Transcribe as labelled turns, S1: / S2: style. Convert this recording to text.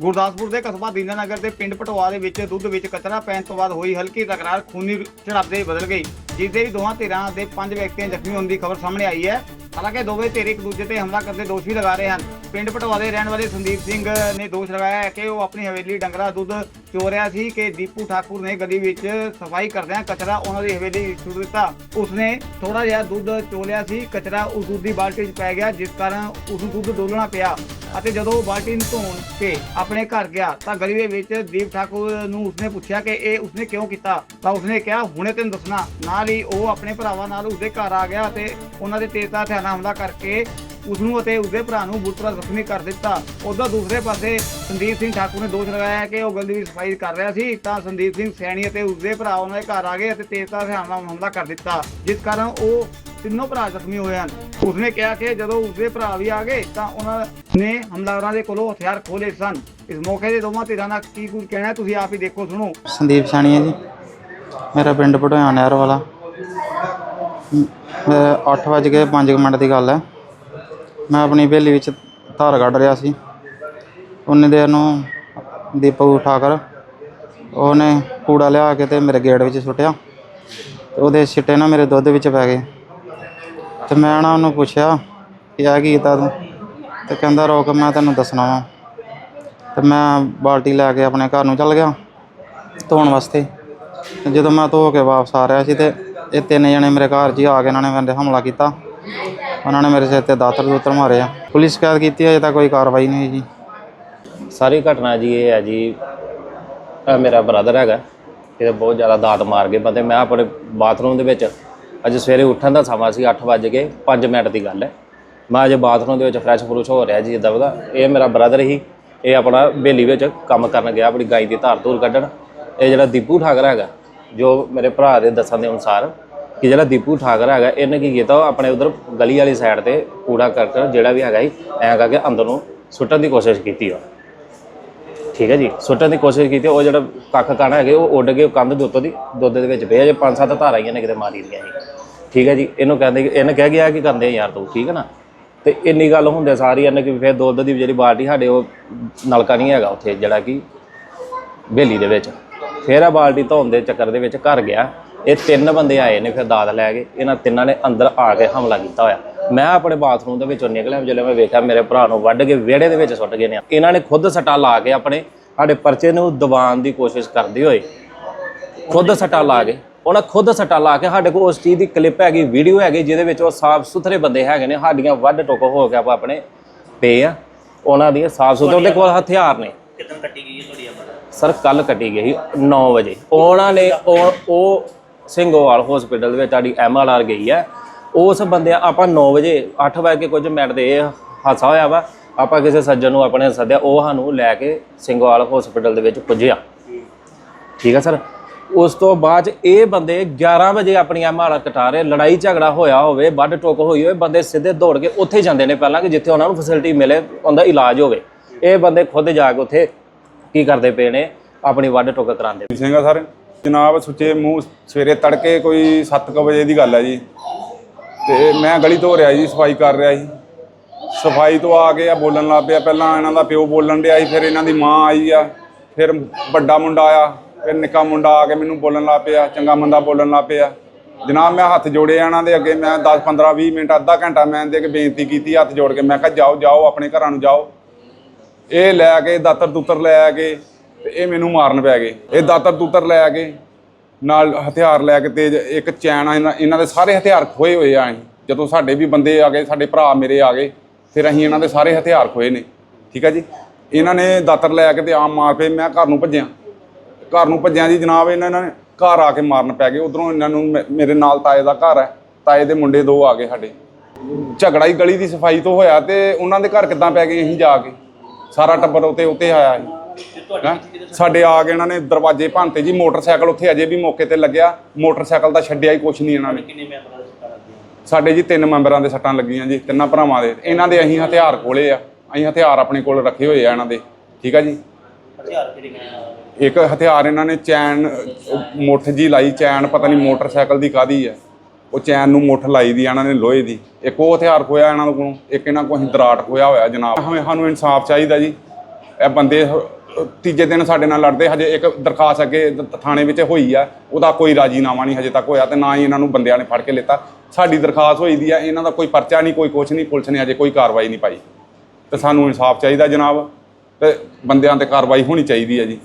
S1: ਗੁਰਦਾਸਪੁਰ ਦੇ ਕਸਬਾ ਦੀਨਾਨਗਰ ਦੇ ਪਿੰਡ ਪਟਵਾ ਦੇ ਵਿੱਚ ਦੁੱਧ ਵਿੱਚ ਕਚਰਾ ਪੈਣ ਤੋਂ ਬਾਅਦ ਹੋਈ ਹਲਕੀ ਤਕਰਾਰ, ਖੂਨੀ ਝੜਪਦੇ ਬਦਲ ਗਈ ਜਿਸ ਦੇ ਵੀ ਦੋਵਾਂ ਧਿਰਾਂ ਦੇ ਪੰਜ ਵਿਅਕਤੀਆਂ ਜ਼ਖਮੀ ਹੋਣ ਦੀ ਖਬਰ ਸਾਹਮਣੇ ਆਈ ਹੈ। ਹਾਲਾਂਕਿ ਦੋਵੇਂ ਧਿਰ ਇੱਕ ਦੂਜੇ ਤੇ ਹਮਲਾ ਕਰਦੇ ਦੋਸ਼ ਵੀ ਲਗਾ ਰਹੇ ਹਨ। ਪਿੰਡ ਪਟਵਾ ਦੇ ਰਹਿਣ ਵਾਲੇ ਸੰਦੀਪ ਸਿੰਘ ਨੇ ਦੋਸ਼ ਲਗਾਇਆ ਹੈ ਕਿ ਉਹ ਆਪਣੀ ਹਵੇਲੀ ਡੰਗਰਾ ਦੁੱਧ ਚੋ ਰਿਹਾ ਸੀ ਕਿ ਦੀਪੂ ਠਾਕੁਰ ਨੇ ਗਲੀ ਵਿੱਚ ਸਫ਼ਾਈ ਕਰਦਿਆਂ ਕਚਰਾ ਉਹਨਾਂ ਦੀ ਹਵੇਲੀ ਵਿੱਚ ਸੁੱਟ ਦਿੱਤਾ। ਉਸਨੇ ਥੋੜਾ ਜਿਹਾ ਦੁੱਧ ਚੋ ਲਿਆ ਸੀ, ਕਚਰਾ ਉਸ ਦੁੱਧ ਦੀ ਬਾਲਟੀ 'ਚ ਪੈ ਗਿਆ, ਜਿਸ ਕਾਰਨ ਉਸ ਦੁੱਧ ਡੋਲਣਾ ਪਿਆ। ਅਤੇ ਜਦੋਂ ਉਹ ਬਾਲਟੀ ਨੂੰ ਧੋਣ ਕੇ ਆਪਣੇ ਘਰ ਗਿਆ ਤਾਂ ਗਲੀ ਦੇ ਵਿੱਚ ਦੀਪ ਠਾਕੁਰ ਨੂੰ ਉਸਨੇ ਪੁੱਛਿਆ ਕਿ ਇਹ ਉਸਨੇ ਕਿਉਂ ਕੀਤਾ? ਤਾਂ ਉਸਨੇ ਕਿਹਾ, ਹੁਣੇ ਤੈਨੂੰ ਦੱਸਣਾ। ਨਾਲ ਹੀ ਉਹ ਆਪਣੇ ਭਰਾਵਾਂ ਨਾਲ ਉਸਦੇ ਘਰ ਆ ਗਿਆ ਅਤੇ ਉਹਨਾਂ ਦੇ ਤੇਜ਼ਾ ਹਥਿਆਰਾਂ ਹਮਲਾ ਕਰਕੇ ਉਸ ਨੂੰ ਅਤੇ ਉਸਦੇ ਭਰਾ ਨੂੰ ਬੁਰੀ ਜ਼ਖਮੀ ਕਰ ਦਿੱਤਾ। ਉਧਰ ਦੂਸਰੇ ਪਾਸੇ ਸੰਦੀਪ ਸਿੰਘ ਠਾਕੁਰ ਨੇ ਦੋਸ਼ ਲਗਾਇਆ ਕਿ ਉਹ ਗਲੀ ਦੀ ਸਫ਼ਾਈ ਕਰ ਰਿਹਾ ਸੀ। ਤਾਂ ਸੰਦੀਪ ਸਿੰਘ ਸੈਣੀ ਅਤੇ ਉਸਦੇ ਭਰਾ ਉਹਨਾਂ ਦੇ ਘਰ ਆ ਗਏ ਅਤੇ ਤੇਜ਼ਾ ਹਥਿਆਰਾਂ ਨਾਲ ਹਮਲਾ ਕਰ ਦਿੱਤਾ, ਜਿਸ ਕਾਰਨ ਉਹ ਤਿੰਨੋਂ ਭਰਾ ਜ਼ਖਮੀ ਹੋਏ ਹਨ। ਉਸਨੇ ਕਿਹਾ ਕਿ ਜਦੋਂ ਉਸਦੇ ਭਰਾ ਵੀ ਆ ਗਏ ਤਾਂ ਉਹਨਾਂ ਨੇ ਹਮਲਾਵਰਾਂ ਦੇ ਕੋਲੋਂ ਹਥਿਆਰ ਖੋਲੇ ਸਨ। ਇਸ ਮੌਕੇ ਦੇ ਦੋਵਾਂ ਧਿਰਾਂ ਦਾ ਕੀ ਕੁਝ ਕਹਿਣਾ ਹੈ, ਤੁਸੀਂ ਆਪ ਹੀ ਦੇਖੋ, ਸੁਣੋ।
S2: ਸੰਦੀਪ ਸਾਣੀ ਹੈ ਜੀ, ਮੇਰਾ ਪਿੰਡ ਪਟਿਆਣਾ ਨਹਿਰ ਵਾਲਾ। 8 ਵਜ ਕੇ 5 ਮਿੰਟ ਦੀ ਗੱਲ ਹੈ। ਮੈਂ ਆਪਣੀ ਹਵੇਲੀ ਵਿੱਚ ਧਾਰ ਕੱਢ ਰਿਹਾ ਸੀ। ਉਹਨੇ ਦੇਰ ਨੂੰ ਦੀਪਕ ਠਾਕਰ, ਉਹਨੇ ਕੂੜਾ ਲਿਆ ਕੇ ਤੇ ਮੇਰੇ ਗੇਟ ਵਿੱਚ ਸੁੱਟਿਆ। ਤੇ ਉਹਦੇ ਛਿੱਟੇ ਨਾ ਮੇਰੇ ਦੁੱਧ ਵਿੱਚ ਪੈ ਗਏ। ਤੇ ਮੈਂ ਨਾ ਉਹਨੂੰ ਪੁੱਛਿਆ ਕਿ ਆ ਕੀ ਕੀਤਾ ਤੂੰ? ਤੇ ਕਹਿੰਦਾ ਰੋਕ ਮੈਂ ਤੈਨੂੰ ਦੱਸਣਾ ਵਾ। ਤੇ ਮੈਂ ਬਾਲਟੀ ਲੈ ਕੇ ਆਪਣੇ ਘਰ ਨੂੰ ਚੱਲ ਗਿਆ ਧੋਣ ਵਾਸਤੇ। ਜਦੋਂ ਮੈਂ ਧੋ ਕੇ ਵਾਪਸ ਆ ਰਿਹਾ ਸੀ ਤੇ ਇਹ ਤਿੰਨ ਜਣੇ ਮੇਰੇ ਘਰ 'ਚ ਹੀ ਆ ਕੇ ਇਹਨਾਂ ਨੇ ਮੇਰੇ ਹਮਲਾ ਕੀਤਾ। ਉਹਨਾਂ ਨੇ ਮੇਰੇ ਸਿਰ ਤੇ ਦਾਤਰ ਦੂਤਰ ਮਾਰਿਆ ਪੁਲਿਸ ਸ਼ਿਕਾਇਤ ਕੀਤੀ ਹੈ, ਅਜੇ ਤੱਕ ਕੋਈ ਕਾਰਵਾਈ ਨਹੀਂ ਹੋਈ ਜੀ।
S3: ਸਾਰੀ ਘਟਨਾ ਜੀ ਇਹ ਹੈ ਜੀ ਮੇਰਾ ਬ੍ਰਦਰ ਹੈਗਾ। ਇਹਦੇ ਬਹੁਤ ਜ਼ਿਆਦਾ ਦਾਤ ਮਾਰ ਗਏ ਬੰਦੇ। ਮੈਂ ਆਪਣੇ ਬਾਥਰੂਮ ਦੇ ਵਿੱਚ ਅੱਜ ਸਵੇਰੇ ਉੱਠਣ ਦਾ ਸਮਾਂ ਸੀ 8 ਵਜੇ ਕੇ 5 ਮਿੰਟ ਦੀ ਗੱਲ ਹੈ। ਮੈਂ ਅਜੇ ਬਾਥਰੂਮ ਦੇ ਵਿੱਚ ਫਰੈਸ਼ ਫਰੂਸ਼ ਹੋ ਰਿਹਾ ਜੀ ਜਿੱਦਾਂ ਉਹਦਾ ਇਹ ਮੇਰਾ ਬ੍ਰਦਰ ਹੀ ਇਹ ਆਪਣਾ ਬੇਲੀ ਵਿੱਚ ਕੰਮ ਕਰਨ ਗਿਆ, ਆਪਣੀ ਗਾਈ ਦੀ ਧਾਰ ਧੂਰ ਕੱਢਣ। ਇਹ ਜਿਹੜਾ ਦੀਪੂ ਠਾਕਰ ਹੈਗਾ, ਜੋ ਮੇਰੇ ਭਰਾ ਦੇ ਦੱਸਣ ਦੇ ਅਨੁਸਾਰ ਕਿ ਜਿਹੜਾ ਦੀਪੂ ਠਾਕਰ ਹੈਗਾ, ਇਹਨੇ ਕੀ ਕੀਤਾ, ਉਹ ਆਪਣੇ ਉਧਰ ਗਲੀ ਵਾਲੀ ਸਾਈਡ ਤੇ ਕੂੜਾ ਕਰਕਟ ਜਿਹੜਾ ਵੀ ਹੈਗਾ ਸੀ, ਐਂ ਕਰਕੇ ਅੰਦਰ ਨੂੰ ਸੁੱਟਣ ਦੀ ਕੋਸ਼ਿਸ਼ ਕੀਤੀ ਉਹ ਠੀਕ ਹੈ ਜੀ। ਸੁੱਟਣ ਦੀ ਕੋਸ਼ਿਸ਼ ਕੀਤੀ, ਉਹ ਜਿਹੜਾ ਕੱਖ ਕਾਣਾ ਹੈਗੇ, ਉਹ ਉੱਡ ਕੇ ਉਹ ਕੰਧ ਦੇ ਉੱਤੋਂ ਦੀ, ਦੁੱਧ ਦੇ ਵਿੱਚ ਪਏ ਜੇ ਪੰਜ ਸੱਤ ਧਾਰਾਂ ਆਈਆਂ ਨੇ ਕਿਤੇ ਮਾਰੀ ਦੀਆਂ ਜੀ ਠੀਕ ਹੈ ਜੀ, ਇਹਨੂੰ ਕਹਿੰਦੇ ਕਿ ਇਹਨੇ ਕਹਿ ਗਿਆ ਕਿ ਕਰਦੇ ਯਾਰ ਤੂੰ, ਠੀਕ ਹੈ ਨਾ? ਤੇ ਇੰਨੀ ਗੱਲ ਹੁੰਦੇ ਸਾਰੀ, ਇਹਨੇ ਕਿ ਫਿਰ ਦੁੱਧ ਦੀ ਜਿਹੜੀ ਬਾਲਟੀ ਸਾਡੇ ਉਹ ਨਲਕਾ ਨਹੀਂ ਹੈਗਾ ਉੱਥੇ, ਜਿਹੜਾ ਕਿ ਬੇਲੀ ਦੇ ਵਿੱਚ। ਫਿਰ ਆ ਬਾਲਟੀ ਧੋਣ ਦੇ ਚੱਕਰ ਦੇ ਵਿੱਚ ਘਰ ਗਿਆ। ਇਹ ਤਿੰਨ ਬੰਦੇ ਆਏ ਨੇ, ਫਿਰ ਦਾਦ ਲੈ ਕੇ ਇਹਨਾਂ ਤਿੰਨਾਂ ਨੇ ਅੰਦਰ ਆ ਕੇ ਹਮਲਾ ਕੀਤਾ ਹੋਇਆ। ਮੈਂ ਆਪਣੇ ਬਾਥਰੂਮ ਦੇ ਵਿੱਚੋਂ ਨਿਕਲਿਆ ਜਦੋਂ ਮੈਂ ਵੇਖਿਆ ਮੇਰੇ ਭਰਾ ਨੂੰ ਵੱਢ ਕੇ ਵਿਹੜੇ ਦੇ ਵਿੱਚ ਸੁੱਟ ਗਏ ਨੇ। ਇਹਨਾਂ ਨੇ ਖੁਦ ਸੱਟਾ ਲਾ ਕੇ ਆਪਣੇ ਸਾਡੇ ਪਰਚੇ ਨੂੰ ਦਬਾਉਣ ਦੀ ਕੋਸ਼ਿਸ਼ ਕਰਦੇ ਹੋਏ ਖੁਦ ਸੱਟਾ ਲਾ ਕੇ। ਉਹਨਾਂ ਖੁਦ ਸੱਟਾ ਲਾ ਕੇ ਸਾਡੇ ਕੋਲ ਉਸ ਚੀਜ਼ ਦੀ ਕਲਿੱਪ ਹੈਗੀ ਵੀਡੀਓ ਹੈਗੀ ਜਿਹਦੇ ਵਿੱਚ ਉਹ ਸਾਫ਼ ਸੁਥਰੇ ਬੰਦੇ ਹੈਗੇ ਨੇ ਸਾਡੀਆਂ ਵੱਢ ਟੁੱਕ ਹੋ ਕੇ ਆਪਾਂ ਆਪਣੇ ਪਏ ਆ। ਉਹਨਾਂ ਦੀਆਂ ਸਾਫ਼ ਸੁਥਰੇ ਉਹਦੇ ਕੋਲ ਹਥਿਆਰ ਨੇ।
S4: ਕਿਦਾਂ ਕੱਟੀ ਗਈ ਤੁਹਾਡੀ ਅਮਰ
S3: ਸਰ ਕੱਲ ਕੱਟੀ ਗਈ 9 ਵਜੇ। ਉਹਨਾਂ ਨੇ ਉਹ ਸਿੰਘੋਵਾਲ ਹਸਪੀਟਲ ਦੇ ਵਿੱਚ ਸਾਡੀ ਐਮਆਰਆਰ ਗਈ ਹੈ। ਉਸ ਬੰਦੇ ਆਪਾਂ 9 ਵਜੇ 8 ਵਜੇ ਕੇ ਕੁਝ ਮਿੰਟ ਦੇ ਇਹ ਹਾਦਸਾ ਹੋਇਆ ਵਾ, ਆਪਾਂ ਕਿਸੇ ਸੱਜਣ ਨੂੰ ਆਪਣੇ ਸੱਦਿਆ, ਉਹ ਸਾਨੂੰ ਲੈ ਕੇ ਸਿੰਘੋਵਾਲ ਹਸਪੀਟਲ ਦੇ ਵਿੱਚ ਪੁੱਜਿਆ। ਠੀਕ ਹੈ ਸਰ? ਉਸ ਤੋਂ ਬਾਅਦ 'ਚ ਇਹ ਬੰਦੇ 11 ਵਜੇ ਆਪਣੀਆਂ ਐਮਆਰਆਰ ਕਟਾ ਰਹੇ, ਲੜਾਈ ਝਗੜਾ ਹੋਇਆ ਹੋਵੇ, ਵੱਢ ਟੁੱਕ ਹੋਈ ਹੋਵੇ, ਬੰਦੇ ਸਿੱਧੇ ਦੌੜ ਕੇ ਉੱਥੇ ਜਾਂਦੇ ਨੇ ਪਹਿਲਾਂ ਕਿ ਜਿੱਥੇ ਉਹਨਾਂ ਨੂੰ ਫੈਸਿਲਿਟੀ ਮਿਲੇ, ਉਹਦਾ ਇਲਾਜ ਹੋਵੇ। ਇਹ ਬੰਦੇ ਖੁਦ ਜਾ ਕੇ ਉੱਥੇ ਕੀ ਕਰਦੇ ਪਏ ਨੇ, ਆਪਣੀ ਵੱਢ ਟੁੱਕ ਕਰਾਉਂਦੇ।
S5: ਜੀ ਸਰ, ਜਨਾਬ ਸੁੱਚੇ ਮੂੰਹ, ਸਵੇਰੇ ਤੜਕੇ ਕੋਈ 7:00 ਵਜੇ ਦੀ ਗੱਲ ਹੈ ਜੀ। ਤੇ ਮੈਂ ਗਲੀ ਧੋ ਰਿਹਾ ਜੀ, ਸਫ਼ਾਈ ਕਰ ਰਿਹਾ ਸੀ ਸਫ਼ਾਈ ਤੋਂ ਆ ਕੇ ਆ ਬੋਲਣ ਲੱਗ ਪਿਆ। ਪਹਿਲਾਂ ਇਹਨਾਂ ਦਾ ਪਿਓ ਬੋਲਣ ਡਿਆ ਸੀ ਫਿਰ ਇਹਨਾਂ ਦੀ ਮਾਂ ਆਈ ਆ, ਫਿਰ ਵੱਡਾ ਮੁੰਡਾ ਆਇਆ ਫਿਰ ਨਿੱਕਾ ਮੁੰਡਾ ਆ ਕੇ ਮੈਨੂੰ ਬੋਲਣ ਲੱਗ ਪਿਆ, ਚੰਗਾ ਮੰਦਾ ਬੋਲਣ ਲੱਗ ਪਿਆ। ਜਨਾਬ, ਮੈਂ ਹੱਥ ਜੋੜੇ ਇਹਨਾਂ ਦੇ ਅੱਗੇ, ਮੈਂ 10 15 20 ਮਿੰਟ, ਅੱਧਾ ਘੰਟਾ ਮੈਂ ਇਹਦੇ ਅੱਗੇ ਬੇਨਤੀ ਕੀਤੀ, ਹੱਥ ਜੋੜ ਕੇ। ਮੈਂ ਕਿਹਾ, ਜਾਓ ਜਾਓ, ਆਪਣੇ ਘਰਾਂ ਨੂੰ ਜਾਓ। ਇਹ ਲੈ ਕੇ ਦਾਤਰ ਦੁੱਤਰ ਲੈ ਕੇ ਤੇ ਇਹ ਮੈਨੂੰ ਮਾਰਨ ਪੈ ਗਏ। ਇਹ ਦਾਤਰ ਦੂਤਰ ਲੈ ਕੇ ਨਾਲ ਹਥਿਆਰ ਲੈ ਕੇ ਤੇ ਇੱਕ ਚੈਨ ਆ, ਇਹਨਾਂ ਇਹਨਾਂ ਦੇ ਸਾਰੇ ਹਥਿਆਰ ਖੋਏ ਹੋਏ ਆ ਅਸੀਂ। ਜਦੋਂ ਸਾਡੇ ਵੀ ਬੰਦੇ ਆ ਗਏ, ਸਾਡੇ ਭਰਾ ਮੇਰੇ ਆ ਗਏ, ਫਿਰ ਅਸੀਂ ਇਹਨਾਂ ਦੇ ਸਾਰੇ ਹਥਿਆਰ ਖੋਏ ਨੇ। ਠੀਕ ਆ ਜੀ? ਇਹਨਾਂ ਨੇ ਦਾਤਰ ਲੈ ਕੇ ਤੇ ਆਮ ਮਾਰ ਪਏ ਮੈਂ ਘਰ ਨੂੰ ਭੱਜਿਆ। ਘਰ ਨੂੰ ਭੱਜਿਆ ਜੀ ਜਨਾਬ, ਇਹਨਾਂ ਨੇ ਘਰ ਆ ਕੇ ਮਾਰਨ ਪੈ ਗਏ। ਉਧਰੋਂ ਇਹਨਾਂ ਨੂੰ ਮੇ- ਮੇਰੇ ਨਾਲ ਤਾਏ ਦਾ ਘਰ ਹੈ ਤਾਏ ਦੇ ਮੁੰਡੇ ਦੋ ਆ ਗਏ ਸਾਡੇ। ਝਗੜਾ ਹੀ ਗਲੀ ਦੀ ਸਫ਼ਾਈ ਤੋਂ ਹੋਇਆ ਤੇ ਉਹਨਾਂ ਦੇ ਘਰ ਕਿੱਦਾਂ ਪੈ ਗਏ ਅਸੀਂ ਜਾ ਕੇ। ਸਾਰਾ ਟੱਬਰ ਉਤੇ ਉਤੇ ਆਇਆ ਸੀ। ਹੈਂ? ਸਾਡੇ ਆ ਕੇ ਇਹਨਾਂ ਨੇ ਦਰਵਾਜ਼ੇ ਭੰਨਤੇ ਜੀ ਮੋਟਰਸਾਈਕਲ ਉੱਥੇ ਅਜੇ ਵੀ ਮੌਕੇ ਤੇ ਲੱਗਿਆ। ਮੋਟਰਸਾਈਕਲ ਤਾਂ ਛੱਡਿਆ ਹੀ ਕੁਛ ਨਹੀਂ ਇਹਨਾਂ ਨੇ।
S4: ਕਿੰਨੇ ਮੈਂਬਰਾਂ ਦਾ ਸ਼ਿਕਾਰ ਆਦਿ
S5: ਸਾਡੇ ਜੀ ਤਿੰਨ ਮੈਂਬਰਾਂ ਦੇ ਸੱਟਾਂ ਲੱਗੀਆਂ ਜੀ ਤਿੰਨਾਂ ਭਰਾਵਾਂ ਦੇ। ਇਹਨਾਂ ਦੇ ਅਸੀਂ ਹਥਿਆਰ ਖੋਲੇ ਆ। ਅਸੀਂ ਹਥਿਆਰ ਆਪਣੇ ਕੋਲ ਰੱਖੇ ਹੋਏ ਆ ਇਹਨਾਂ ਦੇ। ਠੀਕ ਆ ਜੀ?
S4: ਹਥਿਆਰ ਕਿਹੜੇ ਗਏ?
S5: ਇੱਕ ਹਥਿਆਰ ਇਹਨਾਂ ਨੇ ਚੈਨ ਉਹ ਮੁੱਠ ਜੀ ਲਾਈ ਚੈਨ ਪਤਾ ਨਹੀਂ ਮੋਟਰਸਾਈਕਲ ਦੀ ਕਾਦੀ ਹੈ ਉਹ ਚੈਨ ਨੂੰ ਮੁੱਠ ਲਾਈ ਦੀ ਇਹਨਾਂ ਨੇ ਲੋਹੇ ਦੀ। ਇੱਕ ਉਹ ਹਥਿਆਰ ਖੋਇਆ ਇਹਨਾਂ ਕੋਲੋਂ ਇੱਕ ਇਹਨਾਂ ਕੋਲ ਅਸੀਂ ਦਰਾਟ ਖੋਇਆ ਹੋਇਆ ਜਨਾਬ। ਹਮੇ ਸਾਨੂੰ ਇਨਸਾਫ ਚਾਹੀਦਾ ਜੀ। ਇਹ ਬੰਦੇ ਹ- ਤੀਜੇ ਦਿਨ ਸਾਡੇ ਨਾਲ ਲੜਦੇ, ਹਜੇ ਇੱਕ ਦਰਖਾਸਤ ਅੱਗੇ ਥਾਣੇ ਵਿੱਚ ਹੋਈ ਆ, ਉਹਦਾ ਕੋਈ ਰਾਜੀਨਾਮਾ ਨਹੀਂ ਹਜੇ ਤੱਕ ਹੋਇਆ ਤੇ ਨਾ ਹੀ ਇਹਨਾਂ ਨੂੰ ਬੰਦਿਆਂ ਨੇ ਫੜ ਕੇ ਲਿੱਤਾ। ਸਾਡੀ ਦਰਖਾਸਤ ਹੋਈ ਦੀ ਆ, ਇਹਨਾਂ ਦਾ ਕੋਈ ਪਰਚਾ ਨਹੀਂ, ਕੋਈ ਕੁਛ ਨਹੀਂ, ਪੁਲਿਸ ਨੇ ਹਜੇ ਕੋਈ ਕਾਰਵਾਈ ਨਹੀਂ ਪਾਈ। ਤੇ ਸਾਨੂੰ ਇਨਸਾਫ ਚਾਹੀਦਾ ਜਨਾਬ, ਤੇ ਬੰਦਿਆਂ ਤੇ ਕਾਰਵਾਈ ਹੋਣੀ ਚਾਹੀਦੀ ਹੈ ਜੀ।